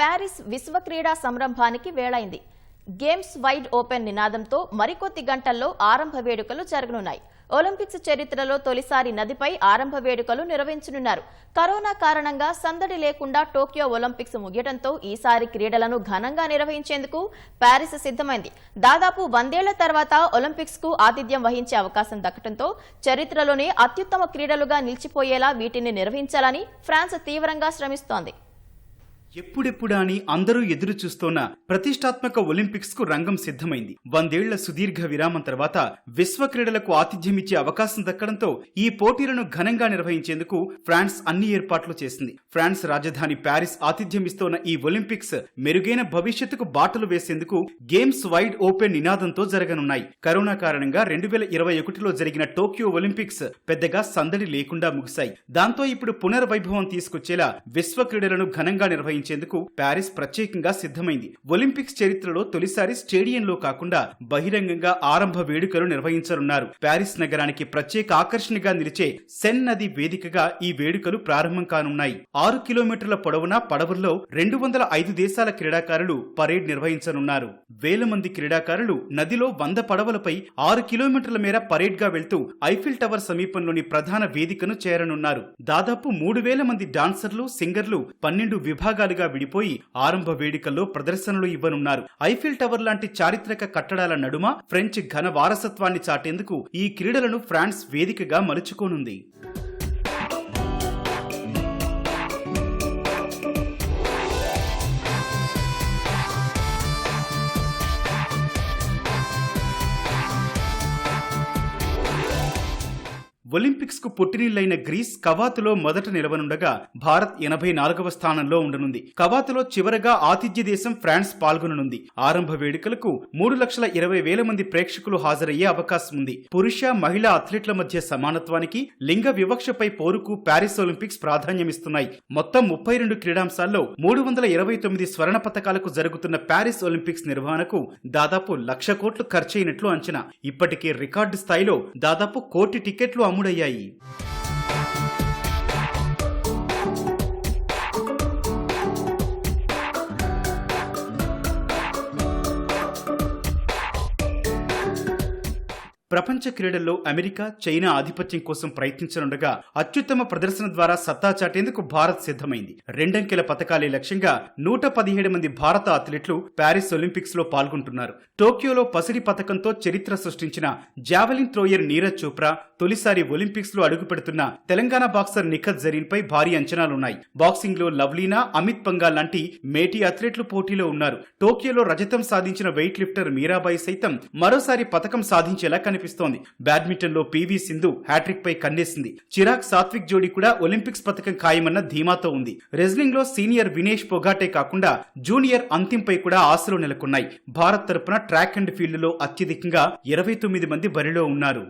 Paris విశ్వ క్రీడా సంరంభానికి వేళైంది. గేమ్స్ వైడ్ ఓపెన్ నినాదంతో మరికొద్ది గంటల్లో ఆరంభ వేడుకలు జరగనున్నాయి. ఒలింపిక్స్ చరిత్రలో తొలిసారి నదిపై ఆరంభ వేడుకలు నిర్వహించనున్నారు. కరోనా కారణంగా సందడి లేకుండా టోక్యో ఒలింపిక్స్ ముగియడంతో ఈసారి క్రీడలను ఘనంగా నిర్వహించేందుకు ప్యారిస్ సిద్ధమైంది. దాదాపు వందేళ్ళ తర్వాత ఒలింపిక్స్కు ఆతిథ్యం వహించే అవకాశం దక్కడంతో చరిత్రలోనే అత్యుత్తమ క్రీడలుగా నిలిచిపోయేలా వీటిని నిర్వహించాలని ఫ్రాన్స్ తీవ్రంగా శ్రమిస్తోంది. ఎప్పుడెప్పుడా అని అందరూ ఎదురు చూస్తోన్న ప్రతిష్టాత్మక ఒలింపిక్స్కు రంగం సిద్ధమైంది. వందేళ్ళ సుదీర్ఘ విరామం తర్వాత విశ్వ క్రీడలకు ఆతిథ్యమిచ్చే అవకాశం దక్కడంతో ఈ పోటీలను ఘనంగా నిర్వహించేందుకు ఫ్రాన్స్ అన్ని ఏర్పాట్లు చేసింది. ఫ్రాన్స్ రాజధాని ప్యారిస్ ఆతిథ్యమిస్తోన్న ఈ ఒలింపిక్స్ మెరుగైన భవిష్యత్తుకు బాటలు వేసేందుకు గేమ్స్ వైడ్ ఓపెన్ నినాదంతో జరగనున్నాయి. కరోనా కారణంగా రెండు వేల ఇరవై ఒకటిలో జరిగిన టోక్యో ఒలింపిక్స్ పెద్దగా సందడి లేకుండా ముగిశాయి. దాంతో ఇప్పుడు పునర్వైభవం తీసుకొచ్చేలా విశ్వ క్రీడలను ఘనంగా నిర్వహించారు నిర్వహించేందుకు ప్యారిస్ ప్రత్యేకంగా సిద్ధమైంది. ఒలింపిక్స్ చరిత్రలో తొలిసారి స్టేడియంలో కాకుండా బహిరంగంగా ఆరంభ వేడుకలు నిర్వహించనున్నారు. ప్యారిస్ నగరానికి ప్రత్యేక ఆకర్షణగా నిలిచే సెన్ నది వేదికగా ఈ వేడుకలు ప్రారంభం కానున్నాయి. ఆరు కిలోమీటర్ల పొడవున పడవల్లో రెండు వందల ఐదు దేశాల క్రీడాకారులు పరేడ్ నిర్వహించనున్నారు. వేల మంది క్రీడాకారులు నదిలో వంద పడవలపై ఆరు కిలోమీటర్ల మేర పరేడ్గా వెళ్తూ ఐఫిల్ టవర్ సమీపంలోని ప్రధాన వేదికను చేరనున్నారు. దాదాపు మూడు వేల మంది డాన్సర్లు సింగర్లు పన్నెండు విభాగాలు విభాగాలుగా విడిపోయి ఆరంభ వేడుకల్లో ప్రదర్శనలు ఇవ్వనున్నారు. ఐఫిల్ టవర్ లాంటి చారిత్రక కట్టడాల నడుమ ఫ్రెంచ్ ఘన వారసత్వాన్ని చాటేందుకు ఈ క్రీడలను ఫ్రాన్స్ వేదికగా మలుచుకోనుంది. ఒలింపిక్స్కు పుట్టినిల్లైన గ్రీస్ కవాతులో మొదట నిలవనుండగా భారత్ ఎనభై నాలుగవ స్థానంలో ఉండనుంది. కవాతులో చివరగా ఆతిథ్య దేశం ఫ్రాన్స్ పాల్గొననుంది. ఆరంభ వేడుకలకు మూడు లక్షల ఇరవై వేల మంది ప్రేక్షకులు హాజరయ్యే అవకాశం ఉంది పురుష మహిళా అథ్లెట్ల మధ్య సమానత్వానికి లింగ వివక్షపై పోరుకు ప్యారిస్ ఒలింపిక్స్ ప్రాధాన్యమిస్తున్నాయి. మొత్తం ముప్పై రెండు క్రీడాంశాల్లో మూడు వందల ఇరవై తొమ్మిది స్వర్ణ పథకాలకు జరుగుతున్న ప్యారిస్ ఒలింపిక్స్ నిర్వహణకు దాదాపు లక్ష కోట్లు ఖర్చయినట్లు అంచనా. ఇప్పటికే రికార్డు స్థాయిలో దాదాపు కోటి టికెట్లు E aí. ప్రపంచ క్రీడల్లో అమెరికా చైనా ఆధిపత్యం కోసం ప్రయత్నించనుండగా అత్యుత్తమ ప్రదర్శన ద్వారా సత్తా చాటేందుకు భారత్ సిద్ధమైంది. రెండంకెల పథకాలే లక్ష్యంగా నూట పదిహేడు మంది భారత అథ్లెట్లు ప్యారిస్ ఒలింపిక్స్లో పాల్గొంటున్నారు. టోక్యోలో పసిడి పథకంతో చరిత్ర సృష్టించిన జావెలిన్ థ్రోయర్ నీరజ్ చోప్రా తొలిసారి ఒలింపిక్స్లో అడుగుపెడుతున్న తెలంగాణ బాక్సర్ నిఖత్ జరీన్ పై భారీ అంచనాలున్నాయి. బాక్సింగ్లో లవ్లీనా అమిత్ పంగాల్ లాంటి మేటి అథ్లెట్లు పోటీలో ఉన్నారు. టోక్యోలో రజతం సాధించిన వెయిట్ లిఫ్టర్ మీరాబాయి సైతం మరోసారి పథకం సాధించేలా కనిపిస్తోంది బ్యాడ్మింటన్లో పీవీ సింధు హ్యాట్రిక్ పై కన్నేసింది. చిరాగ్ సాత్విక్ జోడీ కూడా ఒలింపిక్స్ పథకం ఖాయమన్న ధీమాతో ఉంది. రెజ్లింగ్లో సీనియర్ వినేష్ పొగాటే కాకుండా జూనియర్ అంతింపై కూడా ఆశలు నెలకొన్నాయి. భారత్ తరపున ట్రాక్ అండ్ ఫీల్డ్లో అత్యధికంగా ఇరవై తొమ్మిది మంది బరిలో ఉన్నారు.